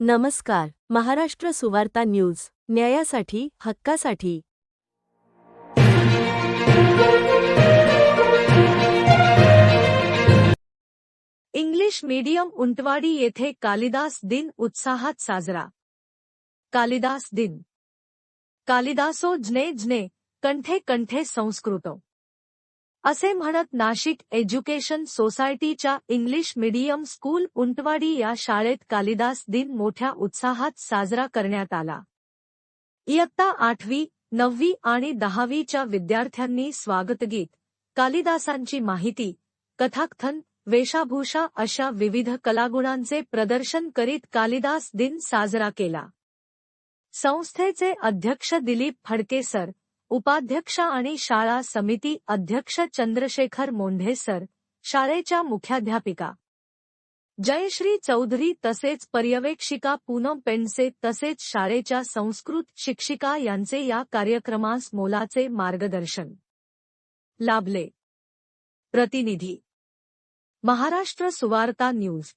नमस्कार, महाराष्ट्र सुवार्ता न्यूज़, न्यायासाठी, हक्कासाठी. इंग्लिश मीडियम उंटवाडी येथे कालिदास दिन उत्साहात साजरा. कालिदास दिन. कालिदासो जने जने, कंठे कंठे संस्कृतो. असे म्हणत नाशिक एज्युकेशन सोसायटीच्या इंग्लिश मीडियम स्कूल उंटवाडी या शाळेत कालिदास दिन मोठ्या उत्साहात साजरा करण्यात आला. इयत्ता आठवी नववी आणि दहावीच्या विद्यार्थ्यांनी स्वागतगीत कालिदासांची माहिती कथाकथन वेशभूषा अशा विविध कलागुणांचे प्रदर्शन करीत कालिदास दिन साजरा केला. संस्थेचे अध्यक्ष दिलीप फडके सर उपाध्यक्ष आणि शाळा समिती अध्यक्ष चंद्रशेखर मोंढे सर शाळेच्या मुख्याध्यापिका. जयश्री चौधरी तसेच पर्यवेक्षिका पूनम पेंडसे तसेच शाळेच्या संस्कृत शिक्षिका यांचे या कार्यक्रमास मोलाचे मार्गदर्शन. लाभले. प्रतिनिधी. महाराष्ट्र सुवार्ता न्यूज.